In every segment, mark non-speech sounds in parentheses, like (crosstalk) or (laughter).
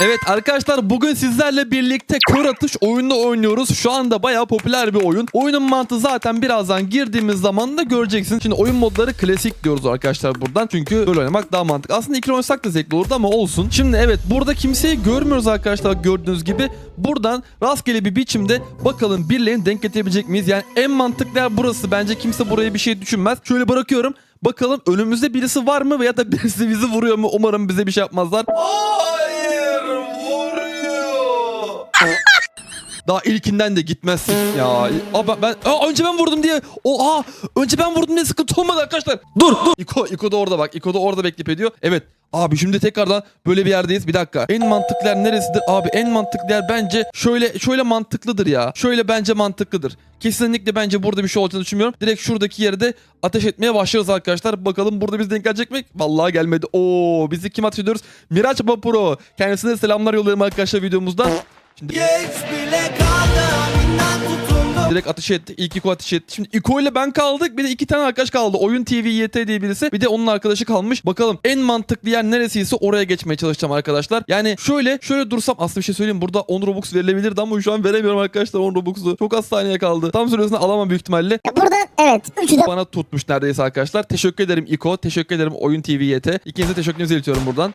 Evet arkadaşlar bugün sizlerle birlikte kör atış oyunu oynuyoruz. Şu anda bayağı popüler bir oyun. Oyunun mantığı zaten birazdan girdiğimiz zaman da göreceksin. Şimdi oyun modları klasik diyoruz arkadaşlar buradan. Çünkü böyle oynamak daha mantıklı. Aslında ikili oynasak da zevkli olurdu ama olsun. Şimdi evet burada kimseyi görmüyoruz arkadaşlar gördüğünüz gibi. Buradan rastgele bir biçimde bakalım birilerini denk getirebilecek miyiz? Yani en mantıklı yer burası. Bence kimse buraya bir şey düşünmez. Şöyle bırakıyorum. Bakalım önümüzde birisi var mı veya da birisi bizi vuruyor mu? Umarım bize bir şey yapmazlar. Hayır vuruyor. Daha ilkinden de gitmezsin ya. Abi ben Aa, önce ben vurdum diye. Oha önce ben vurdum diye sıkıntı olmadı arkadaşlar. Dur dur. İko, İko da orada bak. İko da orada bekleyip ediyor. Evet. Abi şimdi tekrardan böyle bir yerdeyiz. Bir dakika. En mantıklı yer neresidir? Abi en mantıklı yer bence şöyle şöyle mantıklıdır ya. Şöyle bence mantıklıdır. Kesinlikle bence burada bir şey olacağını düşünmüyorum. Direkt şuradaki yere de ateş etmeye başlarız arkadaşlar. Bakalım burada biz denk gelecek mi? Vallahi gelmedi. Oo bizi kim ateş ediyoruz? Miraç Bapuro. Kendisine selamlar yollayalım arkadaşlar videomuzda. Şimdi Direkt ateş etti. İlk İko ateş etti. Şimdi İko ile ben kaldık. Bir de iki tane arkadaş kaldı. Oyun TV YT diye birisi. Bir de onun arkadaşı kalmış. Bakalım en mantıklı yer neresiyse oraya geçmeye çalışacağım arkadaşlar. Yani şöyle şöyle dursam aslında bir şey söyleyeyim. Burada 10 Robux verilebilirdi ama şu an veremiyorum arkadaşlar 10 Robux'u. Çok az saniye kaldı. Tam süresinde alamam büyük ihtimalle. Burada evet üçü de Bana tutmuş neredeyse arkadaşlar. Teşekkür ederim İko. Teşekkür ederim Oyun TV YT. İkinize teşekkürlerinizi iletiyorum buradan.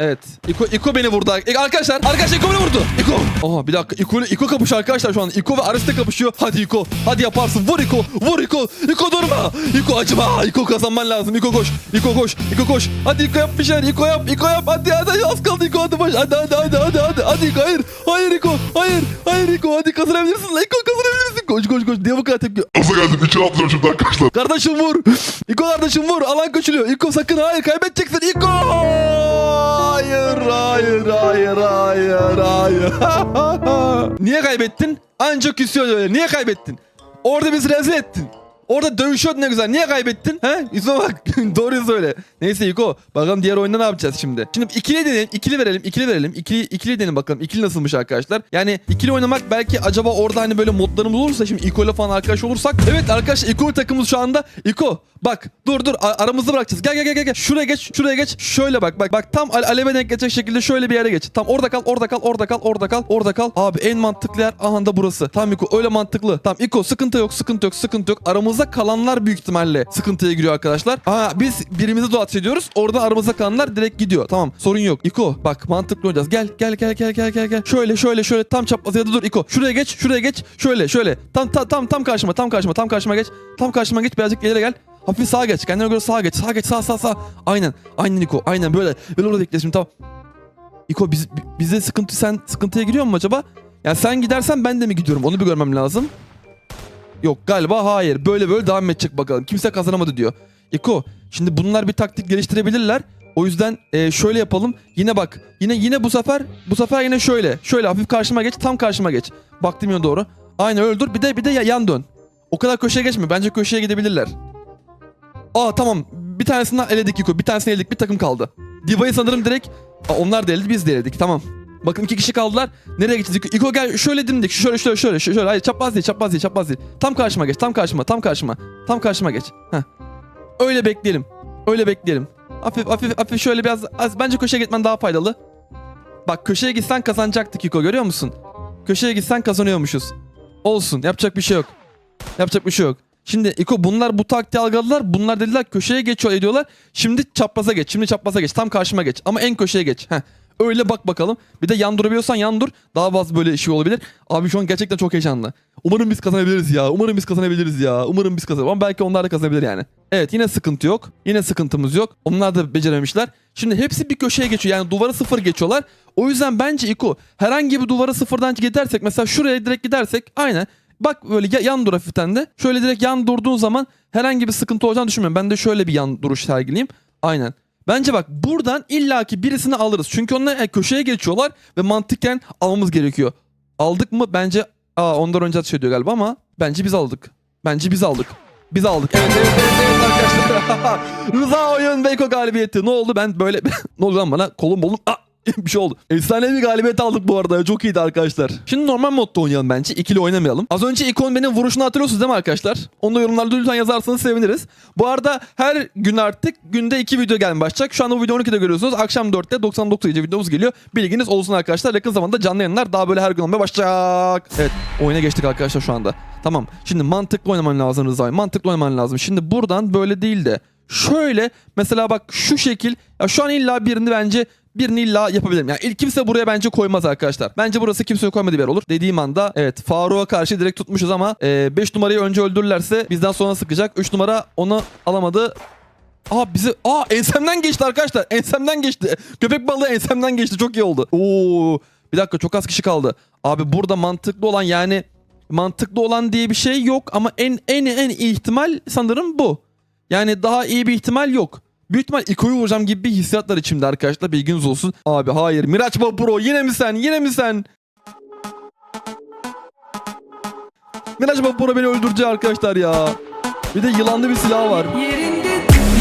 Evet. İko, İko beni vurdu. E, arkadaşlar, arkadaşlar İko beni vurdu. İko. Aha bir dakika. İko İko kapışıyor arkadaşlar şu an. İko ve Ares de kapışıyor. Hadi İko. Hadi yaparsın. Vur İko. Vur İko. İko durma. İko acıma. İko kazanman lazım. İko koş. İko koş. İko koş. Hadi İko yap bir şeyler. İko yap. İko yap. Hadi hadi az kaldı İko. Hadi baş. Hadi hadi hadi hadi hadi. Hadi İko. Hayır. Hayır İko. Hayır. Hayır İko. Hadi kazanabilirsin. İko kazanabilirsin. Koş koş koş. Diye bu kadar tepki. Nasıl geldim? İçine atlıyorum şimdi arkadaşlar. Kardeşim vur. İko kardeşim vur. Alan küçülüyor. İko sakın hayır kaybedeceksin. İko. Hayır hayır hayır hayır hayır. (laughs) Niye kaybettin? Ancak küsüyor öyle. Niye kaybettin? Orada bizi rezil ettin. Orada dövüşüyordun ne güzel. Niye kaybettin? He? Yüzüme bak. (laughs) Doğruyu söyle. Neyse Yuko. Bakalım diğer oyunda ne yapacağız şimdi? Şimdi ikili deneyelim. ikili verelim. ikili verelim. İkili, ikili deneyelim bakalım. İkili nasılmış arkadaşlar? Yani ikili oynamak belki acaba orada hani böyle modlarımız olursa şimdi İko ile falan arkadaş olursak. Evet arkadaşlar İko takımımız şu anda. İko bak dur dur A- aramızda bırakacağız. Gel gel gel gel. Şuraya geç. Şuraya geç. Şöyle bak bak bak tam ale- aleve denk geçecek şekilde şöyle bir yere geç. Tam orada kal orada kal orada kal orada kal orada kal. Abi en mantıklı yer aha da burası. Tamam İko öyle mantıklı. Tamam İko sıkıntı yok sıkıntı yok sıkıntı yok. Aramızda kalanlar büyük ihtimalle sıkıntıya giriyor arkadaşlar. Aa biz birimizi de ateş ediyoruz. Oradan aramızda kalanlar direkt gidiyor. Tamam sorun yok. İko bak mantıklı oynayacağız. Gel gel gel gel gel gel gel. Şöyle şöyle şöyle tam çapraz ya dur İko. Şuraya geç şuraya geç. Şöyle şöyle. Tam tam tam tam karşıma tam karşıma tam karşıma geç. Tam karşıma geç birazcık ileri gel. Hafif sağa geç. Kendine göre sağa geç. Sağa geç. Sağ sağ sağ. Aynen. Aynen İko. Aynen böyle. Böyle orada bekle şimdi tamam. İko biz, bi- bize sıkıntı sen sıkıntıya giriyor mu acaba? Yani sen gidersen ben de mi gidiyorum? Onu bir görmem lazım. Yok galiba hayır. Böyle böyle devam edecek bakalım. Kimse kazanamadı diyor. İko şimdi bunlar bir taktik geliştirebilirler. O yüzden e, şöyle yapalım. Yine bak. Yine yine bu sefer bu sefer yine şöyle. Şöyle hafif karşıma geç. Tam karşıma geç. Baktım ya doğru. Aynen öyle dur. Bir de bir de ya- yan dön. O kadar köşeye geçme. Bence köşeye gidebilirler. Aa tamam. Bir tanesinden eledik Yuko. Bir tanesini eledik. Bir takım kaldı. Diva'yı sanırım direkt... Aa, onlar da eledi biz de eledik. Tamam. Bakın iki kişi kaldılar. Nereye geçeceğiz? İko, gel şöyle dimdik. Şöyle şöyle şöyle şöyle. Hayır çapraz değil çapraz değil çapraz değil. Tam karşıma geç. Tam karşıma. Tam karşıma. Tam karşıma geç. Heh. Öyle bekleyelim. Öyle bekleyelim. Hafif hafif hafif şöyle biraz az bence köşeye gitmen daha faydalı. Bak köşeye gitsen kazanacaktık İko görüyor musun? Köşeye gitsen kazanıyormuşuz. Olsun yapacak bir şey yok. Yapacak bir şey yok. Şimdi İko bunlar bu taktiği algıladılar. Bunlar dediler köşeye geçiyor ediyorlar. Şimdi çapraza geç. Şimdi çapraza geç. Tam karşıma geç. Ama en köşeye geç. Heh. Öyle bak bakalım. Bir de yan durabiliyorsan yan dur. Daha fazla böyle şey olabilir. Abi şu an gerçekten çok heyecanlı. Umarım biz kazanabiliriz ya. Umarım biz kazanabiliriz ya. Umarım biz kazanabiliriz. Ama belki onlar da kazanabilir yani. Evet yine sıkıntı yok. Yine sıkıntımız yok. Onlar da becerememişler. Şimdi hepsi bir köşeye geçiyor. Yani duvara sıfır geçiyorlar. O yüzden bence İko herhangi bir duvara sıfırdan gidersek mesela şuraya direkt gidersek aynen Bak böyle ya- yan dur hafiften de. Şöyle direkt yan durduğun zaman herhangi bir sıkıntı olacağını düşünmüyorum. Ben de şöyle bir yan duruş sergileyeyim. Aynen. Bence bak buradan illaki birisini alırız. Çünkü onlar e, köşeye geçiyorlar ve mantıken almamız gerekiyor. Aldık mı? Bence aa ondan önce atış ediyor galiba ama bence biz aldık. Bence biz aldık. Biz aldık. Evet evet evet, evet arkadaşlar. (laughs) Rıza oyun Beyko galibiyeti. Ne oldu ben böyle (laughs) ne oldu lan bana kolum bolum. Aa, (laughs) bir şey oldu. Efsane bir galibiyet aldık bu arada. Çok iyiydi arkadaşlar. Şimdi normal modda oynayalım bence. İkili oynamayalım. Az önce ikon benim vuruşunu hatırlıyorsunuz değil mi arkadaşlar? Onu da yorumlarda lütfen yazarsanız seviniriz. Bu arada her gün artık günde iki video gelmeye başlayacak. Şu anda bu video 12'de görüyorsunuz. Akşam 4'te 99 gece videomuz geliyor. Bilginiz olsun arkadaşlar. Yakın zamanda canlı yayınlar daha böyle her gün olmaya başlayacak. Evet oyuna geçtik arkadaşlar şu anda. Tamam. Şimdi mantıklı oynaman lazım Rıza. Bey. Mantıklı oynaman lazım. Şimdi buradan böyle değil de şöyle mesela bak şu şekil ya şu an illa birini bence birini illa yapabilirim. Yani ilk kimse buraya bence koymaz arkadaşlar. Bence burası kimse koymadığı bir yer olur. Dediğim anda evet Faruk'a karşı direkt tutmuşuz ama 5 numarayı önce öldürürlerse bizden sonra sıkacak. 3 numara onu alamadı. Aa bizi aa ensemden geçti arkadaşlar. Ensemden geçti. Köpek balığı ensemden geçti. Çok iyi oldu. Oo bir dakika çok az kişi kaldı. Abi burada mantıklı olan yani mantıklı olan diye bir şey yok ama en en en ihtimal sanırım bu. Yani daha iyi bir ihtimal yok. Büyük ihtimal Iko'yu vuracağım gibi bir hissiyatlar içimde arkadaşlar bilginiz olsun. Abi hayır Miraç Pro yine mi sen yine mi sen? Miraç Pro beni öldürecek arkadaşlar ya. Bir de yılanlı bir silah var. Yerinde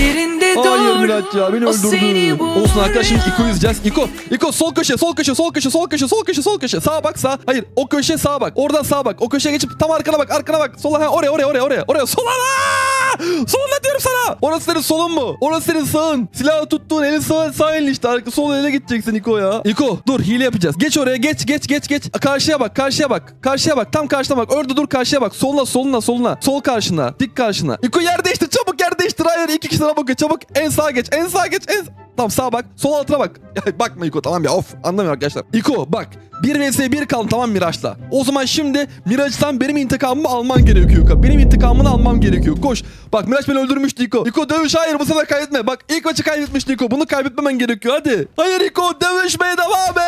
yerinde dur. Miraç ya beni öldürdü. Olsun arkadaşlar şimdi. İko izleyeceğiz. İko, İko sol köşe, sol köşe, sol köşe, sol köşe, sol köşe, sol köşe. Sağa bak sağ. Hayır o köşe sağa bak. Oradan sağa bak. O köşeye geçip tam arkana bak, arkana bak. Sola ha oraya oraya oraya oraya. Oraya sola. Aa! Soluna diyorum sana. Orası senin solun mu? Orası senin sağın. Silahı tuttuğun elin sağ, sağ elin işte. Arka, sol ele gideceksin İko ya. İko dur hile yapacağız. Geç oraya geç geç geç geç. Karşıya bak karşıya bak. Karşıya bak tam karşına bak. Orada dur karşıya bak. Soluna soluna soluna. Sol karşına. Dik karşına. İko yer değiştir çabuk yer değiştir. Hayır iki kişi sana bakıyor çabuk. En sağa geç en sağa geç en Tamam sağa bak. Sol altına bak. (laughs) Bakma İko tamam ya of. Anlamıyorum arkadaşlar. İko bak. 1 vs 1 kaldı tamam Miraç'la. O zaman şimdi Miraç'tan benim intikamımı alman gerekiyor İko. Benim intikamını almam gerekiyor. Koş. Bak Miraç beni öldürmüştü İko. İko dövüş hayır bu sefer kaybetme. Bak ilk maçı kaybetmişti İko. Bunu kaybetmemen gerekiyor hadi. Hayır İko dövüşmeye devam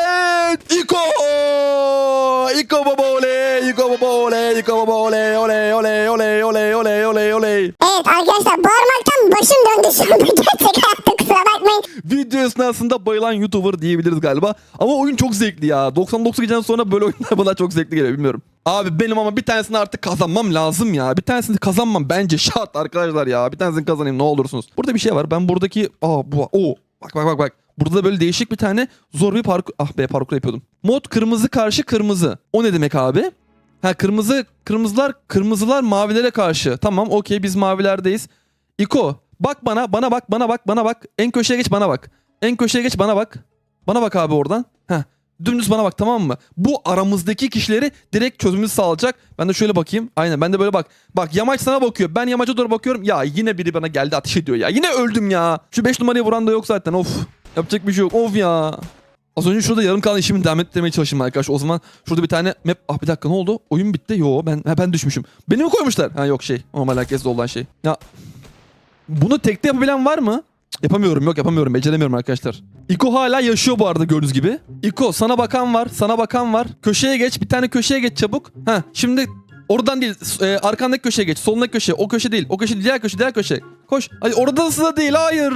et. İko. İko baba oley. İko baba oley. İko baba oley. Oley oley oley oley oley oley oley. Evet arkadaşlar bağırmaktan başım döndü. (laughs) Gerçek hayatta kusura bakmayın. Video esnasında bayılan YouTuber diyebiliriz galiba. Ama oyun çok zevkli ya. 99 geceden sonra böyle (laughs) oyunlar bana çok zevkli geliyor bilmiyorum. Abi benim ama bir tanesini artık kazanmam lazım ya. Bir tanesini kazanmam bence şart arkadaşlar ya. Bir tanesini kazanayım ne olursunuz. Burada bir şey var. Ben buradaki... Aa bu... Oo. Bak bak bak bak. Burada da böyle değişik bir tane zor bir parkur... Ah be parkur yapıyordum. Mod kırmızı karşı kırmızı. O ne demek abi? Ha kırmızı kırmızılar kırmızılar mavilere karşı. Tamam okey biz mavilerdeyiz. İko bak bana bana bak bana bak bana bak. En köşeye geç bana bak. En köşeye geç bana bak. Bana bak abi oradan. Heh. Dümdüz bana bak tamam mı? Bu aramızdaki kişileri direkt çözümümüzü sağlayacak. Ben de şöyle bakayım. Aynen ben de böyle bak. Bak yamaç sana bakıyor. Ben yamaca doğru bakıyorum. Ya yine biri bana geldi ateş ediyor ya. Yine öldüm ya. Şu 5 numarayı vuran da yok zaten of. Yapacak bir şey yok. Of ya. Az önce şurada yarım kalan işimi devam ettirmeye çalışayım arkadaş. O zaman şurada bir tane map... Ah bir dakika ne oldu? Oyun bitti. Yo ben ben düşmüşüm. Beni mi koymuşlar? Ha yok şey. Normal herkeste olan şey. Ya bunu tekte yapabilen var mı? Yapamıyorum yok yapamıyorum beceremiyorum arkadaşlar. İko hala yaşıyor bu arada gördüğünüz gibi. İko sana bakan var sana bakan var. Köşeye geç bir tane köşeye geç çabuk. Ha şimdi oradan değil e, arkandaki köşeye geç solundaki köşe o köşe değil o köşe diğer köşe diğer köşe. Koş. Hayır orada da değil hayır.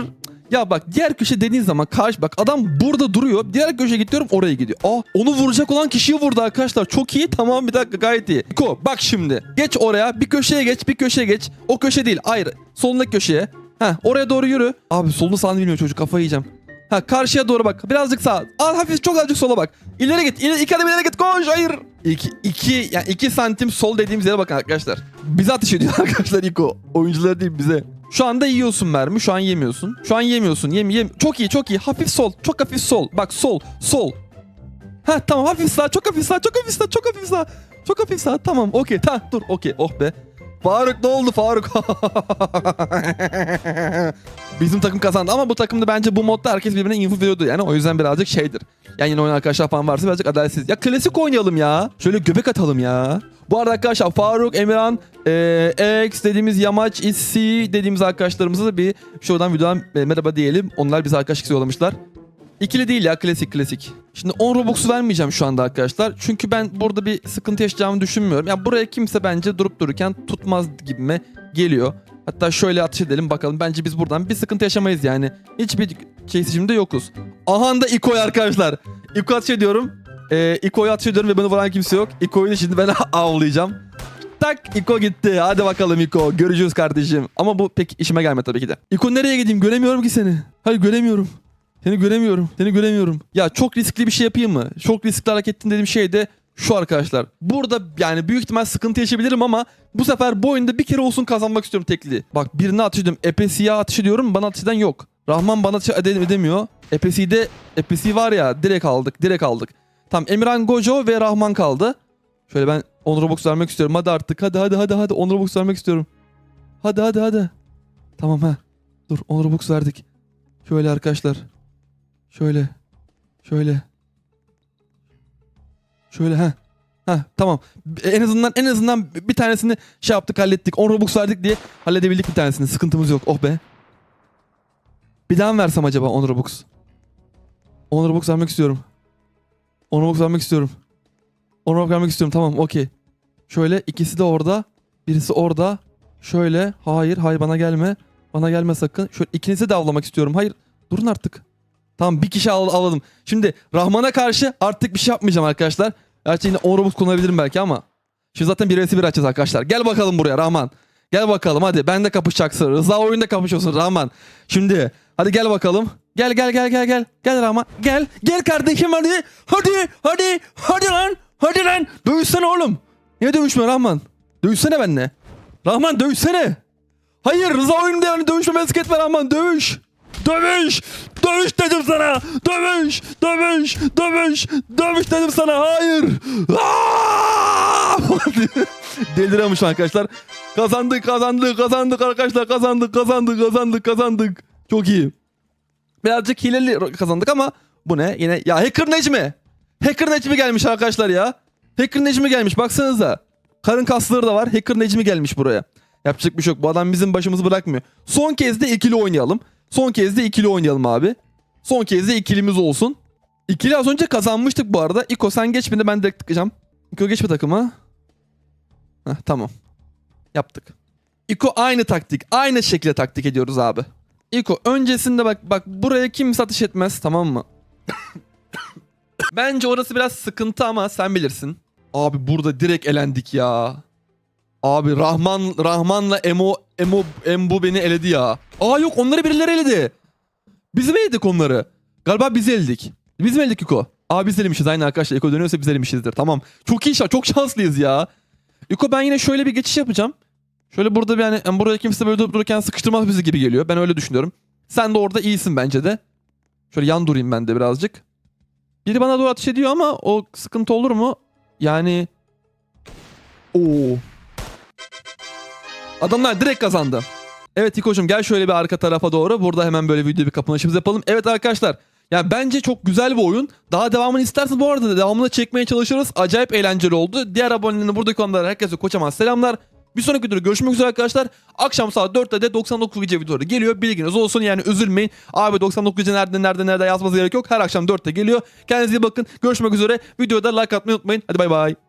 Ya bak diğer köşe dediğin zaman karşı bak adam burada duruyor. Diğer köşeye gidiyorum oraya gidiyor. Aa onu vuracak olan kişiyi vurdu arkadaşlar. Çok iyi tamam bir dakika gayet iyi. İko bak şimdi. Geç oraya bir köşeye geç bir köşeye geç. O köşe değil hayır. Solundaki köşeye. Ha oraya doğru yürü. Abi solunu sağını bilmiyor çocuk kafayı yiyeceğim. Ha karşıya doğru bak. Birazcık sağa. Al hafif çok azıcık sola bak. İleri git. İleri, iki adım ileri git. Koş. Hayır. İki, iki, yani iki santim sol dediğimiz yere bakın arkadaşlar. Bize ateş ediyor (laughs) arkadaşlar İko. Oyuncular değil bize. Şu anda yiyorsun mermi. Şu an yemiyorsun. Şu an yemiyorsun. Yem, yem. Çok iyi çok iyi. Hafif sol. Çok hafif sol. Bak sol. Sol. Ha tamam hafif sağ. Çok hafif sağ. Çok hafif sağ. Çok hafif sağ. Çok hafif sağ. Tamam okey. Tamam dur okey. Oh be. Faruk ne oldu Faruk? (laughs) Bizim takım kazandı ama bu takımda bence bu modda herkes birbirine info veriyordu yani o yüzden birazcık şeydir. Yani yine oynayan arkadaşlar falan varsa birazcık adaletsiz. Ya klasik oynayalım ya. Şöyle göbek atalım ya. Bu arada arkadaşlar Faruk, Emirhan, eee, X dediğimiz Yamaç, İssi dediğimiz arkadaşlarımıza da bir şuradan videodan e, merhaba diyelim. Onlar bize arkadaşlık yollamışlar. İkili değil ya klasik klasik. Şimdi 10 Robux'u vermeyeceğim şu anda arkadaşlar. Çünkü ben burada bir sıkıntı yaşayacağımı düşünmüyorum. Ya buraya kimse bence durup dururken tutmaz gibime geliyor. Hatta şöyle atış edelim bakalım. Bence biz buradan bir sıkıntı yaşamayız yani. Hiçbir şey seçimde yokuz. Aha da İko'yu arkadaşlar. İko atış ediyorum. Ee, İko'yu atış ediyorum ve beni vuran kimse yok. İko'yu şimdi ben (laughs) avlayacağım. Tak İko gitti. Hadi bakalım İko. Görüşürüz kardeşim. Ama bu pek işime gelmedi tabii ki de. İko nereye gideyim? Göremiyorum ki seni. Hayır göremiyorum. Seni göremiyorum. Seni göremiyorum. Ya çok riskli bir şey yapayım mı? Çok riskli hareket ettim dediğim şey de şu arkadaşlar. Burada yani büyük ihtimal sıkıntı yaşayabilirim ama bu sefer bu oyunda bir kere olsun kazanmak istiyorum tekli. Bak birine atış ediyorum. Epesi'ye atış ediyorum. Bana atış eden yok. Rahman bana atış ede- edemiyor. Epesi'de Epesi var ya direkt aldık. Direkt aldık. Tamam Emirhan Gojo ve Rahman kaldı. Şöyle ben 10 Robux vermek istiyorum. Hadi artık. Hadi hadi hadi hadi 10 Robux vermek istiyorum. Hadi hadi hadi. Tamam ha. Dur 10 Robux verdik. Şöyle arkadaşlar. Şöyle. Şöyle. Şöyle ha. Ha tamam. En azından en azından bir tanesini şey yaptık hallettik. 10 Robux verdik diye halledebildik bir tanesini. Sıkıntımız yok. Oh be. Bir daha mı versem acaba 10 Robux? 10 Robux vermek istiyorum. 10 Robux vermek istiyorum. 10 Robux vermek istiyorum. Tamam okey. Şöyle ikisi de orada. Birisi orada. Şöyle. Hayır hayır bana gelme. Bana gelme sakın. Şöyle ikinizi de avlamak istiyorum. Hayır. Durun artık. Tamam bir kişi al alalım. Şimdi Rahman'a karşı artık bir şey yapmayacağım arkadaşlar. Gerçi yine 10 Robux kullanabilirim belki ama. Şimdi zaten bir vs 1 açacağız arkadaşlar. Gel bakalım buraya Rahman. Gel bakalım hadi. Ben de kapışacaksın. Rıza oyunda kapışıyorsun Rahman. Şimdi hadi gel bakalım. Gel gel gel gel gel. Gel Rahman. Gel. Gel kardeşim hadi. Hadi hadi. Hadi lan. Hadi lan. Dövüşsene oğlum. Niye dövüşme Rahman? Dövüşsene benimle. Rahman dövüşsene. Hayır Rıza oyunda yani dövüşme etme Rahman dövüş. Dövüş! Dövüş dedim sana! Dövüş! Dövüş! Dövüş! Dövüş dedim sana! Hayır! Aa! (laughs) Deliriyormuş arkadaşlar. Kazandık, kazandık, kazandık arkadaşlar. Kazandık, kazandık, kazandık, kazandık. Çok iyi. Birazcık hileli kazandık ama bu ne? Yine ya Hacker Necmi. Hacker Necmi gelmiş arkadaşlar ya. Hacker Necmi gelmiş baksanıza. Karın kasları da var. Hacker Necmi gelmiş buraya. Yapacak bir şey yok. Bu adam bizim başımızı bırakmıyor. Son kez de ikili oynayalım. Son kez de ikili oynayalım abi. Son kez de ikilimiz olsun. İkili az önce kazanmıştık bu arada. İko sen geç bir de ben direkt tıklayacağım. İko geç bir takıma. Heh, tamam. Yaptık. İko aynı taktik. Aynı şekilde taktik ediyoruz abi. İko öncesinde bak bak buraya kimse atış etmez tamam mı? (coughs) Bence orası biraz sıkıntı ama sen bilirsin. Abi burada direkt elendik ya. Abi Rahman Rahman'la Emo Emo Embu beni eledi ya. Aa yok onları birileri eledi. Biz mi eledik onları? Galiba biz eledik. Biz mi eledik Iko? Aa biz elemişiz aynı arkadaşlar. Iko dönüyorsa biz elemişizdir. Tamam. Çok iyi şans. Çok şanslıyız ya. Iko ben yine şöyle bir geçiş yapacağım. Şöyle burada bir yani yani buraya kimse böyle durup dururken sıkıştırmaz bizi gibi geliyor. Ben öyle düşünüyorum. Sen de orada iyisin bence de. Şöyle yan durayım ben de birazcık. Biri bana doğru ateş ediyor ama o sıkıntı olur mu? Yani... Oo. Adamlar direkt kazandı. Evet İko'cum gel şöyle bir arka tarafa doğru. Burada hemen böyle video bir kapanışımız yapalım. Evet arkadaşlar. Ya bence çok güzel bir oyun. Daha devamını isterseniz bu arada da devamını çekmeye çalışırız. Acayip eğlenceli oldu. Diğer abonelerine buradaki olanlara herkese kocaman selamlar. Bir sonraki videoda görüşmek üzere arkadaşlar. Akşam saat 4'te de 99 gece videoları geliyor. Bilginiz olsun yani üzülmeyin. Abi 99 gece nerede nerede nerede yazmanız gerek yok. Her akşam 4'te geliyor. Kendinize iyi bakın. Görüşmek üzere. Videoda like atmayı unutmayın. Hadi bay bay.